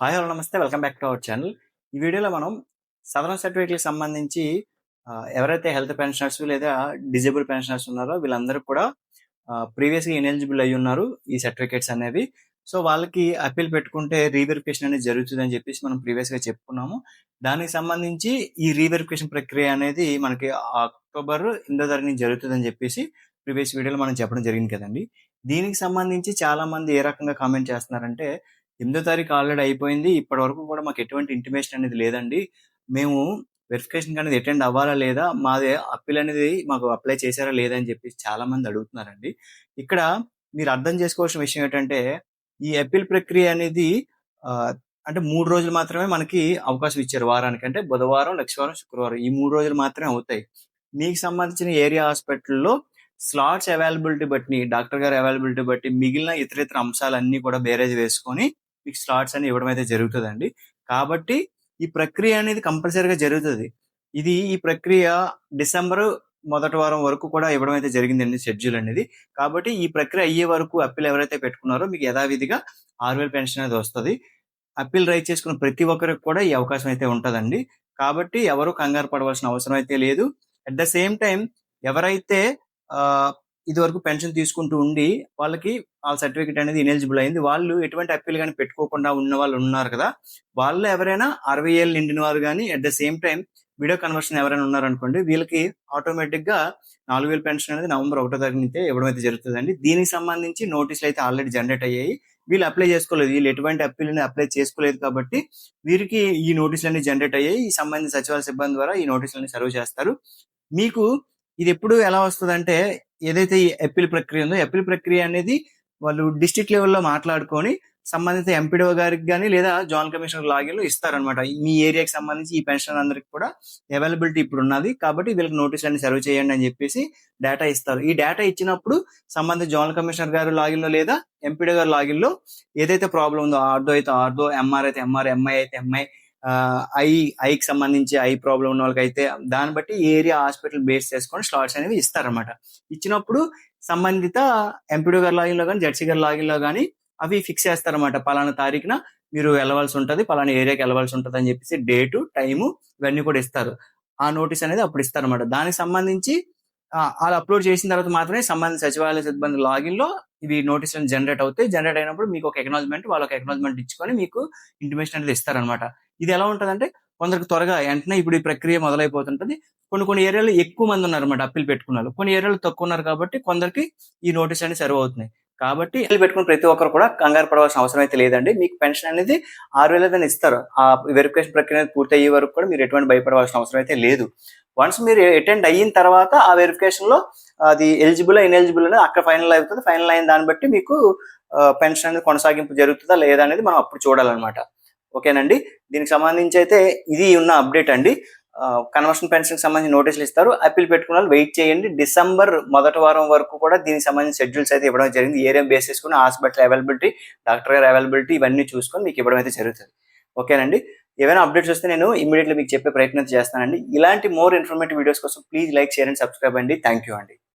Hi hello నమస్తే. Welcome back to our channel. ఈ వీడియోలో మనం సదరన్ సర్టిఫికేట్కి సంబంధించి ఎవరైతే హెల్త్ పెన్షనర్స్ లేదా డిజేబుల్ పెన్షనర్స్ ఉన్నారో వీళ్ళందరూ కూడా ప్రీవియస్గా ఇనెలిజిబుల్ అయి ఉన్నారు ఈ సర్టిఫికేట్స్ అనేవి. సో వాళ్ళకి అప్పీల్ పెట్టుకుంటే రీవెరిఫికేషన్ అనేది జరుగుతుంది అని చెప్పేసి మనం ప్రీవియస్గా చెప్పుకున్నాము. దానికి సంబంధించి ఈ రీవెరిఫికేషన్ ప్రక్రియ అనేది మనకి అక్టోబర్ ఎనిమిదో తారీఖు జరుగుతుందని చెప్పేసి ప్రీవియస్ వీడియోలో మనం చెప్పడం జరిగింది కదండి. దీనికి సంబంధించి చాలా మంది ఏ రకంగా కామెంట్ చేస్తున్నారంటే ఎనిమిదో తారీఖు ఆల్రెడీ అయిపోయింది. ఇప్పటి వరకు కూడా మాకు ఎటువంటి ఇంటిమేషన్ అనేది లేదండి. మేము వెరిఫికేషన్ అనేది అటెండ్ అవ్వాలా లేదా మాదే అప్పీల్ అనేది మాకు అప్లై చేశారా లేదా అని చెప్పి చాలా మంది అడుగుతున్నారండి. ఇక్కడ మీరు అర్థం చేసుకోవాల్సిన విషయం ఏంటంటే ఈ అప్పీల్ ప్రక్రియ అనేది అంటే మూడు రోజులు మాత్రమే మనకి అవకాశం ఇచ్చారు వారానికి. అంటే బుధవారం లక్షవారం శుక్రవారం. ఈ మూడు రోజులు మాత్రమే అవుతాయి. మీకు సంబంధించిన ఏరియా హాస్పిటల్లో స్లాట్స్ అవైలబిలిటీ బట్టి డాక్టర్ గారి అవైలబిలిటీ బట్టి మిగిలిన ఇతర ఇతర అంశాలన్నీ కూడా బేరేజ్ వేసుకొని మీకు స్లాట్స్ అని ఇవ్వడం అయితే జరుగుతుందండి. కాబట్టి ఈ ప్రక్రియ అనేది కంపల్సరీగా జరుగుతుంది. ఇది ఈ ప్రక్రియ డిసెంబర్ మొదటి వారం వరకు కూడా ఇవ్వడం అయితే జరిగిందండి షెడ్యూల్ అనేది. కాబట్టి ఈ ప్రక్రియ అయ్యే వరకు అప్పీల్ ఎవరైతే పెట్టుకున్నారో మీకు యథావిధిగా ఆరు వేల పెన్షన్ అనేది వస్తుంది. అప్పీల్ రైట్ చేసుకున్న ప్రతి ఒక్కరికి కూడా ఈ అవకాశం అయితే ఉంటుందండి. కాబట్టి ఎవరు కంగారు పడవలసిన అవసరం అయితే లేదు. అట్ ద సేమ్ టైం ఎవరైతే ఇది ఇదివరకు పెన్షన్ తీసుకుంటూ ఉండి వాళ్ళకి ఆ సర్టిఫికేట్ అనేది ఇనెలిజిబుల్ అయింది. వాళ్ళు ఎటువంటి అప్పీల్ కానీ పెట్టుకోకుండా ఉన్న వాళ్ళు ఉన్నారు కదా వాళ్ళు ఎవరైనా అరవై ఏళ్ళు నిండిన వారు కానీ at the same time video conversion ఎవరైనా ఉన్నారనుకోండి వీళ్ళకి ఆటోమేటిక్గా నాలుగు వేల పెన్షన్ అనేది నవంబర్ ఒకటో తారీఖు నుంచి ఇవ్వడం అయితే జరుగుతుందండి. దీనికి సంబంధించి నోటీసులు అయితే ఆల్రెడీ జనరేట్ అయ్యాయి. వీళ్ళు అప్లై చేసుకోలేదు. వీళ్ళు ఎటువంటి అప్పీల్ని అప్లై చేసుకోలేదు కాబట్టి వీరికి ఈ నోటీసులు అన్ని జనరేట్ అయ్యాయి. ఈ సంబంధిత సచివాలయ సిబ్బంది ద్వారా ఈ నోటీసులన్నీ సర్వ్ చేస్తారు. మీకు ఇది ఎప్పుడు ఎలా వస్తుందంటే ఏదైతే ఈ అప్పీల్ ప్రక్రియ ఉందో అప్పీల్ ప్రక్రియ అనేది వాళ్ళు డిస్టిక్ లెవెల్లో మాట్లాడుకొని సంబంధిత ఎంపీడో గారికి కానీ లేదా జాయింట్ కమిషనర్ లాగిన్లు ఇస్తారనమాట మీ ఏరియాకి సంబంధించి ఈ పెన్షన్ అందరికి కూడా అవైలబిలిటీ ఇప్పుడు ఉన్నది. కాబట్టి వీళ్ళకి నోటీస్ అన్ని సర్వ్ చేయండి అని చెప్పేసి డేటా ఇస్తారు. ఈ డేటా ఇచ్చినప్పుడు సంబంధిత జాయింట్ కమిషనర్ గారు లాగిన్లో లేదా ఎంపీడో గారు లాగిన్లో ఏదైతే ప్రాబ్లం ఉందో ఆర్డో అయితే ఆర్డో ఎంఆర్ అయితే ఎంఆర్ ఎంఐ అయితే ఎంఐ ఐ ఐకి సంబంధించి ఐ ప్రాబ్లం ఉన్న వాళ్ళకైతే దాన్ని బట్టి ఏరియా హాస్పిటల్ బేస్ చేసుకొని స్లాట్స్ అనేవి ఇస్తారనమాట ఇచ్చినప్పుడు సంబంధిత ఎంపీడీ గారి లాగిన్లో కానీ జడ్సీ గారి లాగిన్లో కానీ అవి ఫిక్స్ చేస్తారన్నమాట. పలానా తారీఖున మీరు వెళ్ళవలసి ఉంటుంది పలానా ఏరియాకి వెళ్ళవలసి ఉంటుంది అని చెప్పేసి డేటు టైము ఇవన్నీ కూడా ఇస్తారు. ఆ నోటీస్ అనేది అప్పుడు ఇస్తారన్నమాట. దానికి సంబంధించి వాళ్ళు అప్లోడ్ చేసిన తర్వాత మాత్రమే సంబంధిత సచివాలయ సిబ్బంది లాగిన్లో ఇవి నోటీస్ జనరేట్ అవుతాయి. జనరేట్ అయినప్పుడు మీకు ఒక ఎక్నాలజ్మెంట్ వాళ్ళకి ఎక్నాలజ్మెంట్ ఇచ్చుకొని మీకు ఇంటిమేషన్ అనేది ఇస్తారనమాట ఇది ఎలా ఉంటుందంటే కొందరికి త్వరగా వెంటనే ఇప్పుడు ఈ ప్రక్రియ మొదలైపోతుంటది. కొన్ని కొన్ని ఏరియాలో ఎక్కువ మంది ఉన్నారన్నమాట అప్పీల్ పెట్టుకున్నారు. కొన్ని ఏరియాలో తక్కువ ఉన్నారు కాబట్టి కొందరికి ఈ నోటీస్ అనేది సర్వ్ అవుతున్నాయి. కాబట్టి అప్పీల్ పెట్టుకున్న ప్రతి ఒక్కరు కూడా కంగారు పడవలసిన అవసరం అయితే లేదండి. మీకు పెన్షన్ అనేది ఆరు వేల ఇస్తారు. ఆ వెరిఫికేషన్ ప్రక్రియ పూర్తి అయ్యే వరకు కూడా మీరు ఎటువంటి భయపడవలసిన అవసరం అయితే లేదు. వన్స్ మీరు అటెండ్ అయిన తర్వాత ఆ వెరిఫికేషన్లో అది ఎలిజిబుల్ ఇన్ఎలిజిబుల్ అనేది అక్కడ ఫైనల్ అవుతుంది. ఫైనల్ అయిన దాన్ని బట్టి మీకు పెన్షన్ అనేది కొనసాగింపు జరుగుతుందా లేదా అనేది మనం అప్పుడు చూడాలన్నమాట. ఓకేనండి? దీనికి సంబంధించి అయితే ఇది ఉన్న అప్డేట్ అండి. కన్వర్షన్ పెన్షన్కి సంబంధించి నోటీసులు ఇస్తారు. అప్పీల్ పెట్టుకున్న వెయిట్ చేయండి. డిసెంబర్ మొదటి వారం వరకు కూడా దీనికి సంబంధించిన షెడ్యూల్స్ అయితే ఇవ్వడం జరిగింది. ఏరియా బేస్ చేసుకుని హాస్పిటల్ అవైలబిలిటీ డాక్టర్ గారి అవైలబిలిటీ ఇవన్నీ చూసుకొని మీకు ఇవ్వడం అయితే జరుగుతుంది. ఓకేనండి? ఏమైనా అప్డేట్స్ వస్తే నేను ఇమీడియట్లీ మీకు చెప్పే ప్రయత్నం చేస్తానండి. ఇలాంటి మోర్ ఇన్ఫర్మేటివ్ వీడియోస్ కోసం please like share and subscribe అండి. థ్యాంక్ యూ అండి.